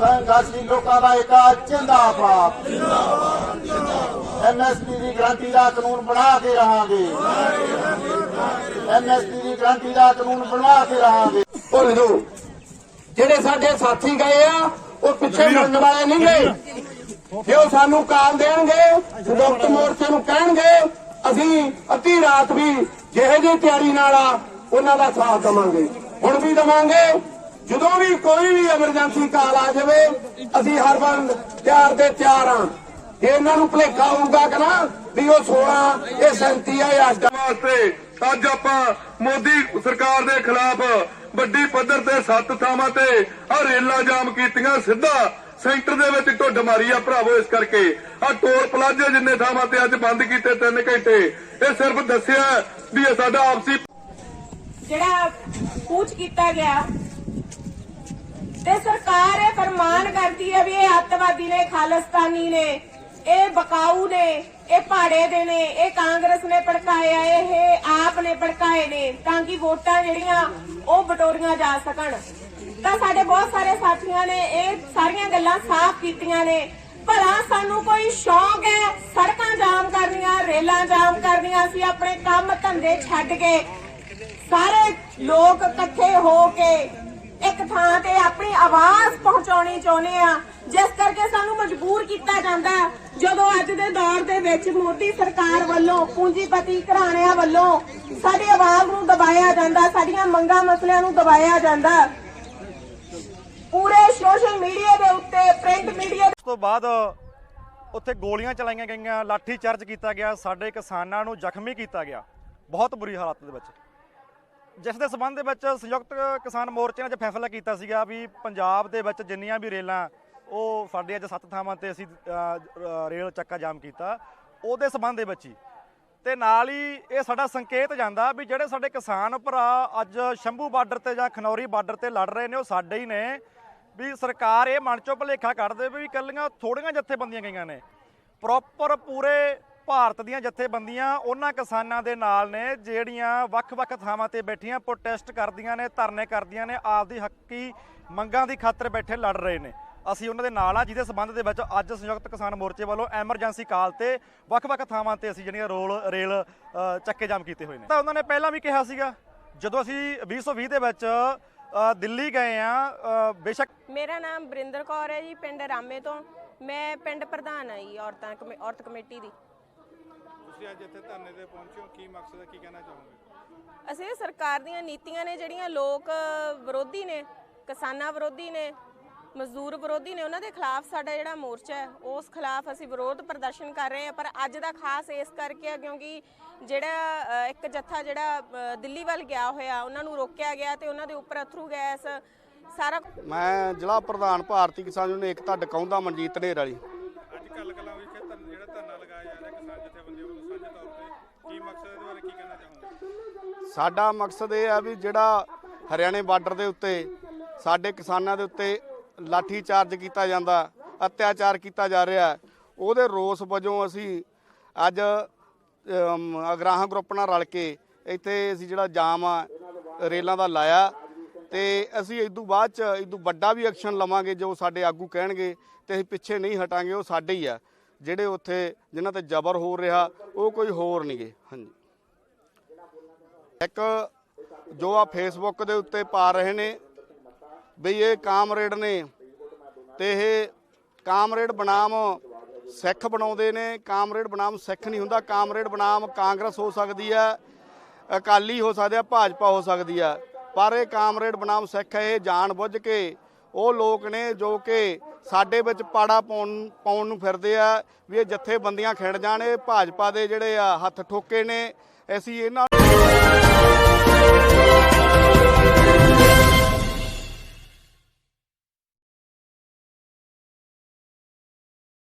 ਸੰਘਰਸ਼ੀ ਲੋਕਾਂ ਦਾ ਇੱਕ ਜਿੰਦਾਬਾਦ। ਐਮਐਸਪੀ ਦੀ ਗਰੰਟੀ ਦਾ ਕਾਨੂੰਨ ਬਣਾ ਕੇ ਰਹਾਂਗੇ। ਐਮਐਸਪੀ ਦੀ ਗਰੰਟੀ ਦਾ ਕਾਨੂੰਨ ਬਣਾ ਕੇ ਰਹਾਂਗੇ। ਭੁੱਲ ਜਾਓ ਜਿਹੜੇ ਸਾਡੇ ਸਾਥੀ ਗਏ ਆ, ਉਹ ਪਿੱਛੇ ਮੁੜਨ ਵਾਲੇ ਨਹੀਂ ਗਏ ਜੇ ਉਹ ਸਾਨੂੰ ਕਾਲ ਦੇਣਗੇ ਸੰਯੁਕਤ ਮੋਰਚੇ ਨੂੰ ਕਹਿਣਗੇ, ਅਸੀਂ ਅੱਧੀ ਰਾਤ ਵੀ ਜਿਹੇ ਜਿਹੀ ਤਿਆਰੀ ਨਾਲ ਆ, ਉਹਨਾਂ ਦਾ ਸਾਥ ਦਵਾਂਗੇ। ਹੁਣ ਵੀ ਦਵਾਂਗੇ ਜਦੋਂ ਵੀ ਕੋਈ ਵੀ ਐਮਰਜੈਂਸੀ ਕਾਲ ਆ ਜਾਵੇ ਅਸੀਂ ਹਰ ਬੰਦ ਤਿਆਰ ਦੇ ਤਿਆਰ ਆ ਇਹਨਾਂ ਨੂੰ ਭੁਲੇਖਾ ਹੋਊਗਾ ਕਿ ਨਾ ਵੀ ਉਹ 16 ਇਹ 37 ਆ ਇਹ ਆ। ਵਾਸਤੇ ਅੱਜ ਆਪਾਂ ਮੋਦੀ ਸਰਕਾਰ ਦੇ ਖਿਲਾਫ ਵੱਡੀ ਪੱਧਰ ਤੇ ਸੱਤ ਥਾਵਾਂ ਤੇ ਆ ਰੇਲਾਂ ਜਾਮ ਕੀਤੀਆਂ ਸਿੱਧਾ ਸੈਂਟਰ ਦੇ ਵਿੱਚ ਢੁੱਡ ਮਾਰੀ ਆ ਭਰਾਵੋ ਇਸ ਕਰਕੇ ਆ ਟੋਲ ਪਲਾਜ਼ੇ ਜਿੰਨੇ ਥਾਵਾਂ ਤੇ ਅੱਜ ਬੰਦ ਕੀਤੇ 3 ਘੰਟੇ ਇਹ ਸਿਰਫ ਦੱਸਿਆ ਵੀ ਇਹ ਸਾਡਾ ਆਪਸੀ ਜਿਹੜਾ ਕੂਚ ਕੀਤਾ ਗਿਆ ਤੇ ਸਰਕਾਰ ਇਹ ਫਰਮਾਨ ਕਰਦੀ ਹੈ ਵੀ ਇਹ ਅੱਤਵਾਦੀ ਨੇ, ਖਾਲਿਸਤਾਨੀ ਨੇ, ਇਹ ਬਕਾਊ ਨੇ, ਇਹ ਪਾੜੇ ਦੇ ਨੇ, ਇਹ ਕਾਂਗਰਸ ਨੇ ਭੜਕਾਏ ਇਹ ਆਪ ਨੇ ਭੜਕਾਏ ਨੇ ਤਾਂ ਕਿ ਵੋਟਾਂ ਜਿਹੜੀਆਂ ਉਹ ਬਟੋਰੀਆਂ ਜਾ ਸਕਣ। ਤਾਂ ਸਾਡੇ ਬਹੁਤ ਸਾਰੇ ਸਾਥੀਆਂ ਨੇ ਇਹ ਸਾਰੀਆਂ ਗੱਲਾਂ ਸਾਫ਼ ਕੀਤੀਆਂ ਨੇ। ਭਲਾ ਸਾਨੂੰ ਕੋਈ ਸ਼ੌਂਕ ਹੈ ਸੜਕਾਂ ਜਾਮ ਕਰਨੀਆਂ, ਰੇਲਾਂ ਜਾਮ ਕਰਨੀਆਂ, ਅਸੀਂ ਆਪਣੇ ਕੰਮ ਧੰਦੇ ਛੱਡ ਕੇ ਸਾਰੇ ਲੋਕ ਇਕੱਠੇ ਹੋ ਕੇ ਇੱਕ ਥਾਂ ਤੇ ਆਪਣੀ ਆਵਾਜ਼ ਪਹੁੰਚਾਉਣੀ ਚਾਹੁੰਦੇ ਆ। ਜਿਸ ਕਰਕੇ ਸਾਨੂੰ ਮਜਬੂਰ ਕੀਤਾ ਜਾਂਦਾ ਜਦੋਂ ਅੱਜ ਦੇ ਦੌਰ ਦੇ ਵਿੱਚ ਮੋਦੀ ਸਰਕਾਰ ਵੱਲੋਂ, ਪੂੰਜੀਪਤੀ ਘਰਾਣਿਆਂ ਵੱਲੋਂ ਸਾਡੀ ਆਵਾਜ਼ ਨੂੰ ਦਬਾਇਆ ਜਾਂਦਾ, ਸਾਡੀਆਂ ਮੰਗਾਂ ਮਸਲਿਆਂ ਨੂੰ ਦਬਾਇਆ ਜਾਂਦਾ, ਪੂਰੇ ਸੋਸ਼ਲ ਮੀਡੀਆ ਦੇ ਉੱਤੇ, ਪ੍ਰਿੰਟ ਮੀਡੀਆ ਉਸ ਤੋਂ ਬਾਅਦ ਉੱਥੇ ਗੋਲੀਆਂ ਚਲਾਈਆਂ ਗਈਆਂ ਲਾਠੀ ਚਾਰਜ ਕੀਤਾ ਗਿਆ, ਸਾਡੇ ਕਿਸਾਨਾਂ ਨੂੰ ਜ਼ਖਮੀ ਕੀਤਾ ਗਿਆ। ਬਹੁਤ ਬੁਰੀ ਹਾਲਤ ਦੇ ਵਿੱਚ। ਜਿਸ ਦੇ ਸਬੰਧ ਦੇ ਵਿੱਚ ਸੰਯੁਕਤ ਕਿਸਾਨ ਮੋਰਚੇ ਨੇ ਅੱਜ ਫੈਸਲਾ ਕੀਤਾ ਸੀਗਾ ਵੀ ਪੰਜਾਬ ਦੇ ਵਿੱਚ ਜਿੰਨੀਆਂ ਵੀ ਰੇਲਾਂ ਉਹ ਸਾਡੇ ਅੱਜ ਸੱਤ ਥਾਵਾਂ ਤੇ ਅਸੀਂ ਰੇਲ ਚੱਕਾ ਜਾਮ ਕੀਤਾ। ਉਹਦੇ ਸਬੰਧ ਦੇ ਵਿੱਚ ਹੀ। ਤੇ ਨਾਲ ਹੀ ਇਹ ਸਾਡਾ ਸੰਕੇਤ ਜਾਂਦਾ ਵੀ ਜਿਹੜੇ ਸਾਡੇ ਕਿਸਾਨ ਭਰਾ ਅੱਜ ਸ਼ੰਭੂ ਬਾਰਡਰ ਤੇ ਜਾਂ ਖਨੌਰੀ ਬਾਰਡਰ ਤੇ ਲੜ ਰਹੇ ਨੇ, ਉਹ ਸਾਡੇ ਹੀ ਨੇ। ਵੀ ਸਰਕਾਰ ਇਹ ਮਨ ਚੋਂ ਭੁਲੇਖਾ ਕੱਢ ਦੇ ਵੀ ਇਕੱਲੀਆਂ ਥੋੜੀਆਂ ਜਥੇਬੰਦੀਆਂ ਗਈਆਂ ਨੇ। ਪ੍ਰੋਪਰ ਪੂਰੇ ਭਾਰਤ ਦੀਆਂ ਜਥੇਬੰਦੀਆਂ ਉਹਨਾਂ ਕਿਸਾਨਾਂ ਦੇ ਨਾਲ ਨੇ, ਜਿਹੜੀਆਂ ਵੱਖ-ਵੱਖ ਥਾਵਾਂ ਤੇ ਬੈਠੀਆਂ ਪ੍ਰੋਟੈਸਟ ਕਰਦੀਆਂ ਨੇ, ਧਰਨੇ ਕਰਦੀਆਂ ਨੇ, ਆਪਦੀ ਹੱਕੀ ਮੰਗਾਂ ਦੀ ਖਾਤਰ ਬੈਠੇ ਲੜ ਰਹੇ ਨੇ। ਅਸੀਂ ਉਹਨਾਂ ਦੇ ਨਾਲ ਆ, ਜਿਹਦੇ ਸਬੰਧ ਦੇ ਵਿੱਚ ਅੱਜ ਸੰਯੁਕਤ ਕਿਸਾਨ ਮੋਰਚੇ ਵੱਲੋਂ ਐਮਰਜੈਂਸੀ ਕਾਲ ਤੇ ਵੱਖ-ਵੱਖ ਥਾਵਾਂ ਤੇ ਅਸੀਂ ਜਿਹੜੀਆਂ ਰੋਲ, ਰੇਲ ਚੱਕੇ ਜਾਮ ਕੀਤੇ ਹੋਏ ਨੇ। ਤਾਂ ਉਹਨਾਂ ਨੇ ਪਹਿਲਾਂ ਵੀ ਕਿਹਾ ਸੀਗਾ, ਜਦੋਂ ਅਸੀਂ 2020 ਦੇ ਵਿੱਚ ਦਿੱਲੀ ਗਏ ਆ ਬੇਸ਼ੱਕ ਮੇਰਾ ਨਾਮ ਬਰਿੰਦਰ ਕੌਰ ਹੈ ਜੀ, ਪਿੰਡ ਰਾਮੇ ਤੋਂ। ਮੈਂ ਪਿੰਡ ਪ੍ਰਧਾਨ ਆ ਜੀ, ਔਰਤਾਂ ਕਮੇ- ਔਰਤ ਕਮੇਟੀ ਦੀ। ਅੱਜ ਇੱਥੇ ਧਰਨੇ ਤੇ ਪਹੁੰਚੇ ਹੋ ਕੀ ਮਕਸਦ ਹੈ ਕੀ ਕਹਿਣਾ ਚਾਹੋਗੇ? ਅਸੀਂ ਸਰਕਾਰ ਦੀਆਂ ਨੀਤੀਆਂ ਨੇ ਜਿਹੜੀਆਂ ਲੋਕ ਵਿਰੋਧੀ ਨੇ ਕਿਸਾਨਾਂ ਵਿਰੋਧੀ ਨੇ ਮਜ਼ਦੂਰ ਵਿਰੋਧੀ ਨੇ ਉਹਨਾਂ ਦੇ ਖਿਲਾਫ ਸਾਡਾ ਜਿਹੜਾ ਮੋਰਚਾ ਹੈ ਉਸ ਖਿਲਾਫ ਅਸੀਂ ਵਿਰੋਧ ਪ੍ਰਦਰਸ਼ਨ ਕਰ ਰਹੇ ਹਾਂ। ਪਰ ਅੱਜ ਦਾ ਖਾਸ ਇਸ ਕਰਕੇ ਆ ਕਿਉਂਕਿ ਜਿਹੜਾ ਇੱਕ ਜੱਥਾ ਜਿਹੜਾ ਦਿੱਲੀ ਵੱਲ ਗਿਆ ਹੋਇਆ ਉਹਨਾਂ ਨੂੰ ਰੋਕਿਆ ਗਿਆ ਤੇ ਉਹਨਾਂ ਦੇ ਉੱਪਰ ਅਥਰੂ ਗੈਸ ਸਾਰਾ ਮੈਂ ਜ਼ਿਲ੍ਹਾ ਪ੍ਰਧਾਨ ਭਾਰਤੀ ਕਿਸਾਨ ਯੂਨੀਅਨ ਏਕਤਾ ਡਕਾਉਂਦਾ ਮਨਜੀਤ ਢੇਰ ਵਾਲੀ ਅੱਜ ਕੱਲ ਕਲਾਂ ਵਿਖੇ ਧਰਨਾ ਜਿਹੜਾ ਧਰਨਾ ਲਗਾਇਆ ਜਾ ਰਿਹਾ ਕਿਸਾਨ ਜਥੇਬੰਦੀਆਂ ਵੱਲੋਂ ਸਾਂਝੇ ਤੌਰ ਤੇ ਕੀ ਮਕਸਦ ਹੈ ਇਹਦੇ ਬਾਰੇ ਕੀ ਕਹਿਣਾ ਚਾਹੋਗੇ ਸਾਡਾ ਮਕਸਦ ਇਹ ਆ ਵੀ ਜਿਹੜਾ ਹਰਿਆਣੇ ਬਾਰਡਰ ਦੇ ਉੱਤੇ ਸਾਡੇ ਕਿਸਾਨਾਂ ਦੇ ਉੱਤੇ ਲਾਠੀ ਚਾਰਜ ਕੀਤਾ ਜਾਂਦਾ ਅਤਿਆਚਾਰ ਕੀਤਾ ਜਾ ਰਿਹਾ ਉਹਦੇ ਰੋਸ ਵਜੋਂ ਅਸੀਂ ਅੱਜ ਅਮ, ਅਗਰਾਹਾਂ ਗਰੁੱਪ ਨਾਲ ਰਲ ਕੇ ਇੱਥੇ ਅਸੀਂ ਜਿਹੜਾ ਜਾਮ ਆ ਰੇਲਾਂ ਦਾ ਲਾਇਆ ਤੇ ਅਸੀਂ ਇਸ ਤੋਂ ਬਾਅਦ ਚ ਇਸ ਤੋਂ ਵੱਡਾ ਵੀ ਐਕਸ਼ਨ ਲਵਾਂਗੇ ਜੋ ਸਾਡੇ ਆਗੂ ਕਹਿਣਗੇ ਤੇ ਅਸੀਂ ਪਿੱਛੇ ਨਹੀਂ ਹਟਾਂਗੇ ਉਹ ਸਾਡੇ ਹੀ ਆ ਜਿਹੜੇ ਉੱਥੇ ਜਿਨ੍ਹਾਂ ਤੇ ਜ਼ਬਰ ਹੋ ਰਿਹਾ ਉਹ ਕੋਈ ਹੋਰ ਨਹੀਂਗੇ ਹਾਂਜੀ। ਇੱਕ ਜੋ ਆ ਫੇਸਬੁੱਕ ਦੇ ਉੱਤੇ ਪਾ ਰਹੇ ਨੇ ਵੀ ਇਹ ਕਾਮਰੇਡ ਨੇ ਤੇ ਇਹ ਕਾਮਰੇਡ ਬਨਾਮ ਸਿੱਖ ਬਣਾਉਂਦੇ ਨੇ, ਕਾਮਰੇਡ ਬਨਾਮ ਸਿੱਖ ਨਹੀਂ ਹੁੰਦਾ, ਕਾਮਰੇਡ ਬਨਾਮ ਕਾਂਗਰਸ ਹੋ ਸਕਦੀ ਹੈ ਅਕਾਲੀ ਹੋ ਸਕਦੇ ਆ, ਭਾਜਪਾ ਹੋ ਸਕਦੀ ਹੈ ਪਰ ਇਹ ਕਾਮਰੇਡ ਬਨਾਮ ਸਿੱਖ ਹੈ ਇਹ ਜਾਣ ਬੁੱਝ ਕੇ ਉਹ ਲੋਕ ਨੇ ਜੋ ਕਿ ਸਾਡੇ ਵਿੱਚ ਪਾੜਾ ਪਾਉਣ ਪਾਉਣ ਨੂੰ ਫਿਰਦੇ ਆ ਵੀ ਇਹ ਜਥੇਬੰਦੀਆਂ ਖਿੰਡ ਜਾਣ, ਇਹ ਭਾਜਪਾ ਦੇ ਜਿਹੜੇ ਆ ਹੱਥ ਠੋਕੇ ਨੇ, ਅਸੀਂ ਇਹਨਾਂ